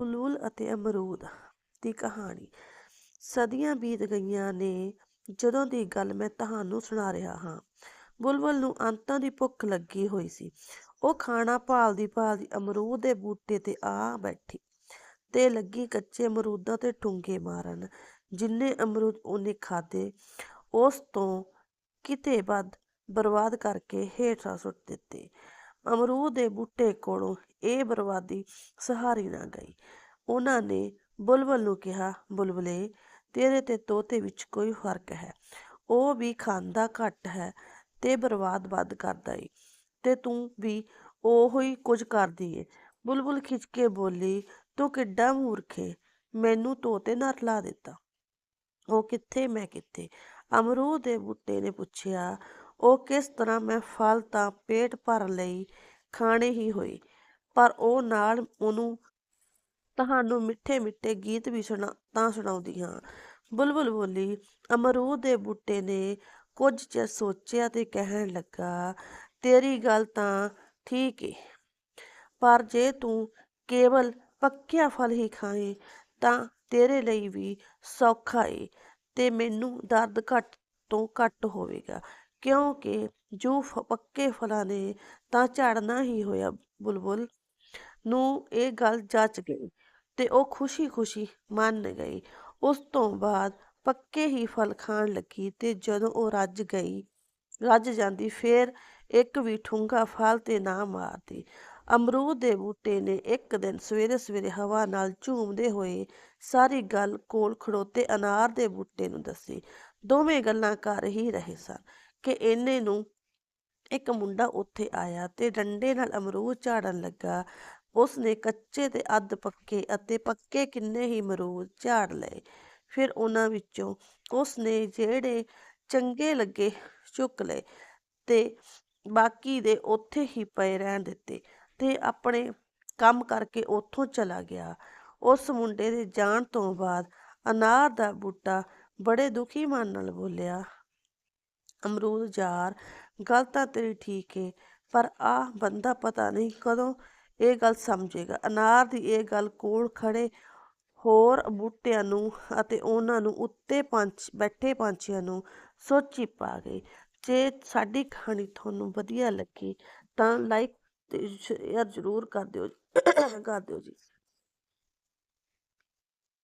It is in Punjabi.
ਬੁਲਬੁਲ ਅਤੇ ਅਮਰੂਦ ਦੀ ਕਹਾਣੀ ਸਦੀਆਂ ਬੀਤ ਗਈਆਂ ਨੇ, ਜਦੋਂ ਦੀ ਗੱਲ ਮੈਂ ਤੁਹਾਨੂੰ ਸੁਣਾ ਰਿਹਾ ਹਾਂ। ਬੁਲਬੁਲ ਨੂੰ ਅੰਤਾਂ ਦੀ ਭੁੱਖ ਲੱਗੀ ਹੋਈ ਸੀ। ਉਹ ਖਾਣਾ ਭਾਲਦੀ ਭਾਲਦੀ ਅਮਰੂਦ ਦੇ ਬੂਟੇ ਤੇ ਆ ਬੈਠੀ। ਤੇ ਲੱਗੀ ਕੱਚੇ ਅਮਰੂਦਾਂ ਤੇ ਠੁੰਗੇ ਮਾਰਨ, ਜਿੰਨੇ ਅਮਰੂਦ ਉਹਨੇ ਖਾਦੇ ਉਸ ਤੋਂ ਕਿਤੇ ਵੱਧ ਬਰਬਾਦ ਕਰਕੇ ਹੇਠਾਂ ਸੁੱਟ ਦਿੱਤੇ। ਅਮਰੂਦ ਦੇ ਬੂਟੇ ਕੋਲੋਂ ਇਹ ਬਰਬਾਦੀ ਸਹਾਰੀ ਨਾ ਗਈ। ਉਹਨਾਂ ਨੇ ਬੁਲਬੁਲ ਨੂੰ ਕਿਹਾ, ਬੁਲਬੁਲੇ, ਤੇਰੇ ਤੇ ਤੋਤੇ ਵਿੱਚ ਕੋਈ ਫ਼ਰਕ ਹੈ। ਉਹ ਵੀ ਖਾਂਦਾ ਘੱਟ ਹੈ ਤੇ ਬਰਬਾਦ ਵੱਧ ਕਰਦਾ ਏ ਤੇ ਤੂੰ ਵੀ ਉਹੋ ਹੀ ਕੁਝ ਕਰਦੀ ਏ। ਬੁਲਬੁਲ ਖਿੱਚ ਕੇ ਬੋਲੀ, ਤੂੰ ਕਿੱਡਾ ਮੂਰਖੇ ਮੈਨੂੰ ਤੋਤੇ ਨਾਲ ਰਲਾ ਦਿੱਤਾ। ਉਹ ਕਿੱਥੇ, ਮੈਂ ਕਿੱਥੇ? ਅਮਰੂਦ ਦੇ ਬੂਟੇ ਨੇ ਪੁੱਛਿਆ ਉਹ ਕਿਸ ਤਰ੍ਹਾਂ ਮੈਂ ਫਲ ਤਾਂ ਪੇਟ ਭਰਨ ਲਈ, ਖਾਣੇ ਹੀ ਹੋਏ, ਪਰ ਉਹ ਨਾਲ ਉਹਨੂੰ ਤੁਹਾਨੂੰ ਮਿੱਠੇ ਮਿੱਠੇ ਗੀਤ ਵੀ ਸੁਣਾ, ਤਾਂ ਸੁਣਾਉਂਦੀ ਹਾਂ। ਬੁਲਬੁਲ ਬੋਲੀ, ਅਮਰੂਦ ਦੇ ਬੂਟੇ ਨੇ ਕੁਝ ਚਿਰ ਸੋਚਿਆ ਤੇ ਕਹਿਣ ਲੱਗਾ, ਤੇਰੀ ਗੱਲ ਤਾਂ ਠੀਕ ਏ, ਪਰ ਜੇ ਤੂੰ ਕੇਵਲ ਪੱਕਿਆ ਫਲ ਹੀ ਖਾਏ, ਤਾਂ ਤੇਰੇ ਲਈ ਵੀ ਸੌਖਾ ਏ ਤੇ ਮੈਨੂੰ ਦਰਦ ਘੱਟ ਤੋਂ ਘੱਟ ਹੋਵੇਗਾ। ਕਿਉਂਕਿ ਜੋ ਪੱਕੇ ਫਲਾਂ ਨੇ ਤਾਂ ਝੜਨਾ ਹੀ ਹੋਇਆ ਬੁਲਬੁਲ ਨੂੰ ਇਹ ਗੱਲ ਜੱਚ ਗਈ ਤੇ ਉਹ ਖੁਸ਼ੀ-ਖੁਸ਼ੀ ਮੰਨ ਗਈ। ਉਸ ਤੋਂ ਬਾਅਦ ਪੱਕੇ ਹੀ ਫਲ ਖਾਣ ਲੱਗੀ ਤੇ ਜਦੋਂ ਉਹ ਰੱਜ ਗਈ, ਰੱਜ ਜਾਂਦੀ, ਫੇਰ ਇੱਕ ਵੀ ਠੁੰਗਾ ਫਲ ਤੇ ਨਾ ਮਾਰਦੀ। ਅਮਰੂਦ ਦੇ ਬੂਟੇ ਨੇ ਇੱਕ ਦਿਨ ਸਵੇਰੇ ਸਵੇਰੇ ਹਵਾ ਨਾਲ ਝੂਮਦੇ ਹੋਏ ਸਾਰੀ ਗੱਲ ਕੋਲ ਖੜੋਤੇ ਅਨਾਰ ਦੇ ਬੂਟੇ ਨੂੰ ਦੱਸੀ। ਦੋਵੇਂ ਗੱਲਾਂ ਕਰ ਹੀ ਰਹੇ ਸਨ। ਕਿ ਇੰਨੇ ਨੂੰ ਇੱਕ ਮੁੰਡਾ ਉੱਥੇ ਆਇਆ ਤੇ ਡੰਡੇ ਨਾਲ ਅਮਰੂਦ ਝਾੜਨ ਲੱਗਾ। ਉਸ ਨੇ ਕੱਚੇ ਤੇ ਅੱਧ ਪੱਕੇ ਅਤੇ ਪੱਕੇ ਕਿੰਨੇ ਹੀ ਅਮਰੂਦ ਝਾੜ ਲਏ। ਫਿਰ ਉਹਨਾਂ ਵਿੱਚੋਂ ਉਸ ਨੇ ਜਿਹੜੇ ਚੰਗੇ ਲੱਗੇ ਚੁੱਕ ਲਏ ਤੇ ਬਾਕੀ ਦੇ ਉੱਥੇ ਹੀ ਪਏ ਰਹਿਣ ਦਿੱਤੇ ਤੇ ਆਪਣੇ ਕੰਮ ਕਰਕੇ ਉੱਥੋਂ ਚਲਾ ਗਿਆ। ਉਸ ਮੁੰਡੇ ਦੇ ਜਾਣ ਤੋਂ ਬਾਅਦ ਅਨਾਰ ਦਾ ਬੂਟਾ ਬੜੇ ਦੁਖੀ ਮਨ ਨਾਲ ਬੋਲਿਆ ਅਮਰੂਦ ਯਾਰ ਗੱਲ ਤਾਂ ਤੇਰੀ ਠੀਕ ਏ, ਪਰ ਆਹ ਬੰਦਾ ਪਤਾ ਨਹੀਂ ਕਦੋਂ ਇਹ ਗੱਲ ਸਮਝੇਗਾ। ਅਨਾਰ ਦੀ ਇਹ ਗੱਲ ਕੋਲ ਖੜੇ ਹੋਰ ਬੂਟਿਆਂ ਨੂੰ ਅਤੇ ਉਹਨਾਂ ਨੂੰ ਉੱਤੇ ਪੰਛ, ਬੈਠੇ ਪੰਛੀਆਂ ਨੂੰ ਸੋਚੀ ਪਾ ਗਈ। ਜੇ ਸਾਡੀ ਕਹਾਣੀ ਤੁਹਾਨੂੰ ਵਧੀਆ ਲੱਗੀ ਤਾਂ ਲਾਈਕ ਸ਼ੇਅਰ ਜ਼ਰੂਰ ਕਰ ਦਿਓ ਕਰ ਦਿਓ ਜੀ।